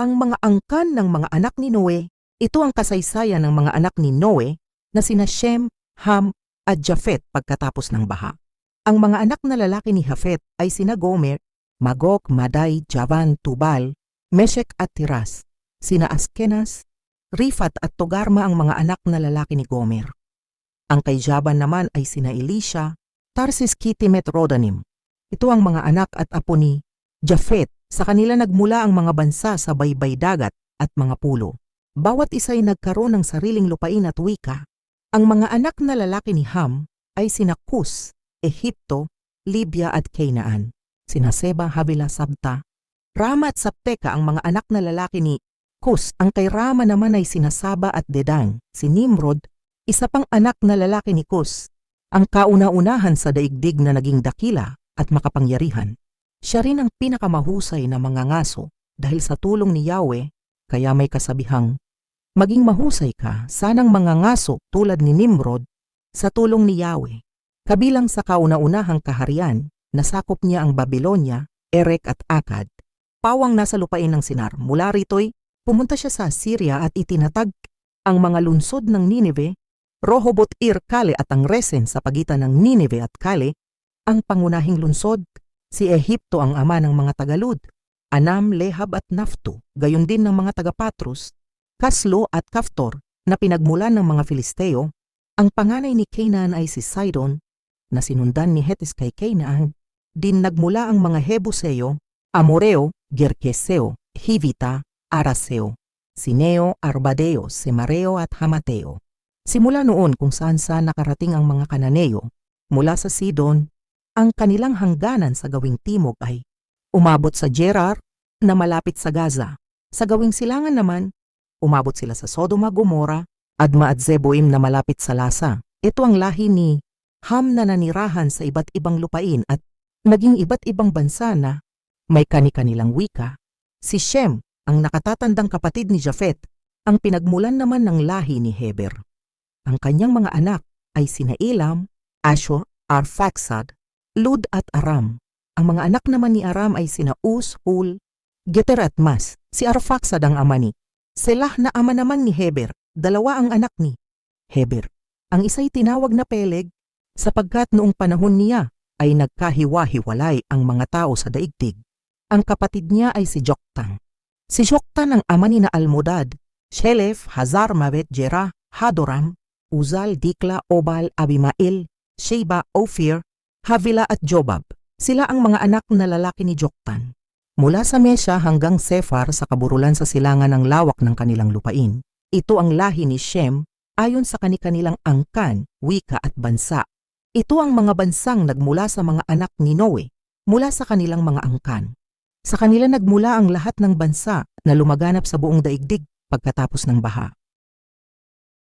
Ang mga angkan ng mga anak ni Noe, ito ang kasaysayan ng mga anak ni Noe na sina Shem, Ham, at Japhet pagkatapos ng baha. Ang mga anak na lalaki ni Japhet ay sina Gomer, Magog, Maday, Javan, Tubal, Meshek at Tiras, sina Askenas, Rifat at Togarma ang mga anak na lalaki ni Gomer. Ang kay Javan naman ay sina Elisha, Tarsis Kitim at Rodanim. Ito ang mga anak at apo ni Japhet. Sa kanila nagmula ang mga bansa sa baybay dagat at mga pulo. Bawat isa ay nagkaroon ng sariling lupain at wika. Ang mga anak na lalaki ni Ham ay sina Kus, Ehipto, Libya at Canaan. Sina Seba, Havila, Sabta. Rama at Sapteka ang mga anak na lalaki ni Kus. Ang kay Rama naman ay sina Saba at Dedan. Si Nimrod, isa pang anak na lalaki ni Kus. Ang kauna-unahan sa daigdig na naging dakila at makapangyarihan. Siya rin ang pinakamahusay na mga ngaso dahil sa tulong ni Yahweh, kaya may kasabihang, Maging mahusay ka, sanang mga ngaso tulad ni Nimrod, sa tulong ni Yahweh. Kabilang sa kauna-unahang kaharian, nasakop niya ang Babylonia, Erek at Akkad. Pawang nasa lupain ng Sinar. Mula rito'y pumunta siya sa Assyria at itinatag ang mga lunsod ng Nineveh, Rohobot Ir Kale at ang Resen sa pagitan ng Nineveh at Kale, ang pangunahing lunsod, si Ehipto ang ama ng mga Tagalud, Anam, Lehab at Nafto, gayon din ng mga taga-Patros, Kaslo at Kaftor na pinagmulan ng mga Filisteo, ang panganay ni Canaan ay si Sidon, na sinundan ni Hetes kay Canaan, din nagmula ang mga Hebuseo, Amoreo, Gerkeseo, Hivita, Araseo, Sineo, Arbadeo, Semareo at Hamateo. Simula noon kung saan saan nakarating ang mga Kananeo, mula sa Sidon, ang kanilang hangganan sa gawing timog ay umabot sa Gerar na malapit sa Gaza. Sa gawing silangan naman, umabot sila sa Sodoma, Gomora, Adma at Zeboim na malapit sa Lasa. Ito ang lahi ni Ham na nanirahan sa iba't ibang lupain at naging iba't ibang bansa na may kani-kanilang wika. Si Shem, ang nakatatandang kapatid ni Japhet, ang pinagmulan naman ng lahi ni Heber. Ang kanyang mga anak ay sina Elam, Ashur, Arphaxad, Lud at Aram. Ang mga anak naman ni Aram ay sina Uz, Hul, Geter at Mas. Si Arphaxad ang ama ni. Selah na ama naman ni Heber. Dalawa ang anak ni Heber. Ang isa'y tinawag na Peleg sapagkat noong panahon niya ay nagkahiwa-hiwalay ang mga tao sa daigdig. Ang kapatid niya ay si Joktan. Si Joktan ang ama ni na Almodad, Shelef, Hazar, Mabet, Jera, Hadoram, Uzal, Dikla, Obal, Abimael, Sheba, Ophir, Havila at Jobab. Sila ang mga anak na lalaki ni Joktan. Mula sa Mesha hanggang Sefar sa kaburulan sa silangan ng lawak ng kanilang lupain. Ito ang lahi ni Shem ayon sa kanilang angkan, wika at bansa. Ito ang mga bansang nagmula sa mga anak ni Noe mula sa kanilang mga angkan. Sa kanila nagmula ang lahat ng bansa na lumaganap sa buong daigdig pagkatapos ng baha.